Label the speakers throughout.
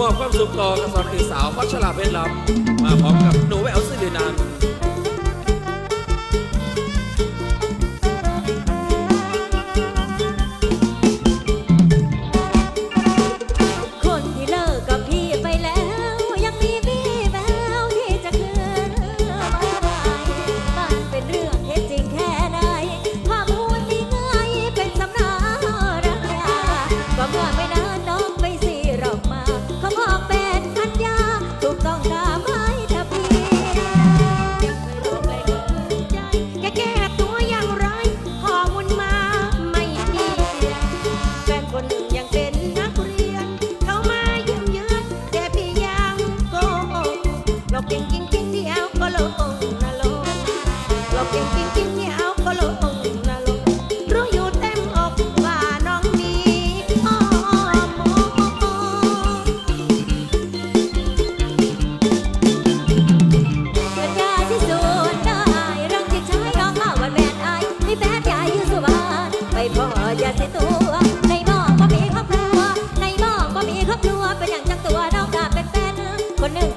Speaker 1: มอบความสุขต่อกับสอนคือสาวพัชราเพชรลำมาพร้อมกับหนูแววสิรินัน
Speaker 2: thinking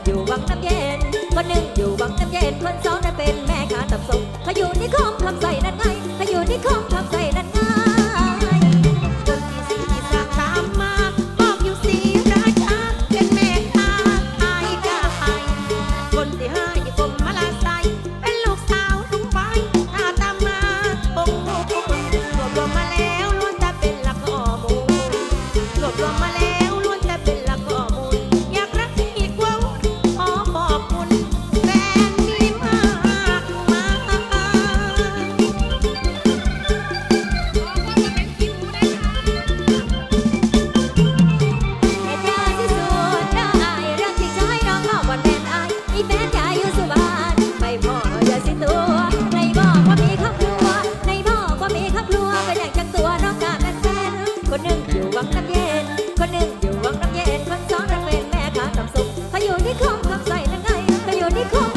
Speaker 2: อยู่
Speaker 3: วังน้ำ
Speaker 2: เย็น คนหนึ่งอยู่วังน้ำเย็น คนสองนั้นเป็นแม่ค้าตับสมเขาอยู่ในิอมคำใส่
Speaker 3: อยู่นิคมกับใส่ยั
Speaker 2: งไงไปอยนี่นิคม